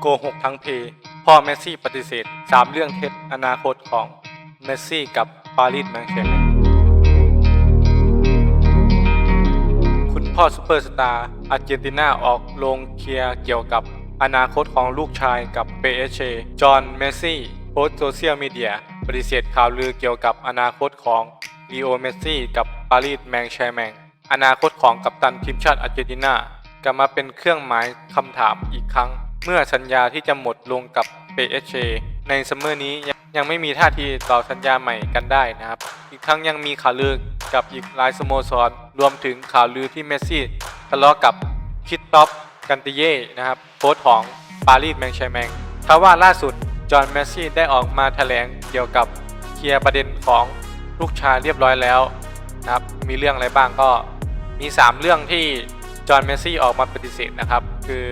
โกหกทั้งเพพ่อเมสซี่ปฏิเสธ 3 เรื่องเท็จอนาคตของเมสซี่กับปารีสแมงเชนคุณพ่อซูเปอร์สตาร์อาร์เจนตินาออกโรงเคลียร์เกี่ยวกับอนาคตของลูกชายกับเปเอเชจอห์นเมสซี่โพสโซเชียลมีเดียปฏิเสธข่าวลือเกี่ยวกับอนาคตของลีโอเมสซี่กับปารีสแมงแชแมง อนาคตของกัปตันทีมชาติอาร์เจนตินากลับมาเป็นเครื่องหมายคำถามอีกครั้ง เมื่อสัญญาที่จะหมดลงกับเปเอเชในซัมเมอร์นี้ยังไม่มีท่าทีต่อสัญญาใหม่กันได้นะครับ อีกทั้งยังมีข่าวลือกับอีกหลายสโมสร รวมถึงข่าวลือที่เมสซี่ทะเลาะกับคิดต็อปกันติเย่นะครับโค้ชของปารีสแมงชร์แมงทว่าล่าสุด จอห์นเมสซี่ได้ออกมาแถลงเกี่ยวกับเคลียร์ประเด็นของลูกชายเรียบร้อยแล้วนะครับ มีเรื่องอะไรบ้างก็มี 3 เรื่องที่จอห์นเมสซี่ออกมาปฏิเสธนะครับ คือ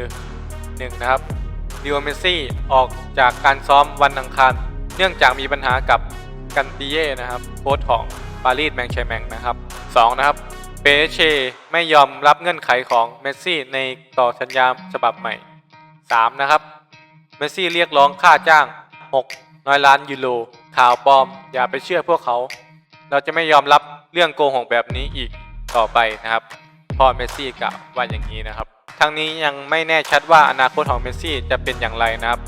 1. นะครับดิโอเมซี่ออกจากการซ้อมวันอังคาร เนื่องจากมีปัญหากับกันติเย่นะครับโค้ชของปารีสแมงเชแมงนะครับ 2. นะครับเปเชไม่ยอมรับเงื่อนไขของเมสซี่ในต่อสัญญาฉบับใหม่ 3. นะครับ เมสซี่เรียกร้องค่าจ้าง 6 น้อยล้านยูโรข่าวปลอม อย่าไปเชื่อพวกเขา เราจะไม่ยอมรับเรื่องโกหกแบบนี้อีกต่อไปนะครับพ่อเมสซี่กล่าวว่าอย่างนี้นะครับ ทั้งนี้ยังไม่แน่ชัดว่าอนาคตของเมสซี่จะเป็นอย่างไรนะครับ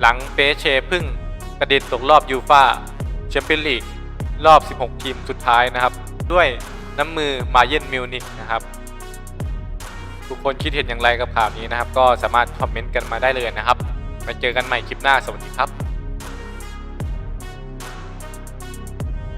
หลังเปเชพึ่งกระเด็นตกรอบยูฟาแชมเปี้ยนลีกรอบ 16 ทีมสุดท้ายนะครับ ด้วยน้ำมือมาเยนมิวนิกนะครับ ทุกคนคิดเห็นอย่างไรกับข่าวนี้นะครับ ก็สามารถคอมเมนต์กันมาได้เลยนะครับมาเจอกันใหม่คลิปหน้าสวัสดีครับ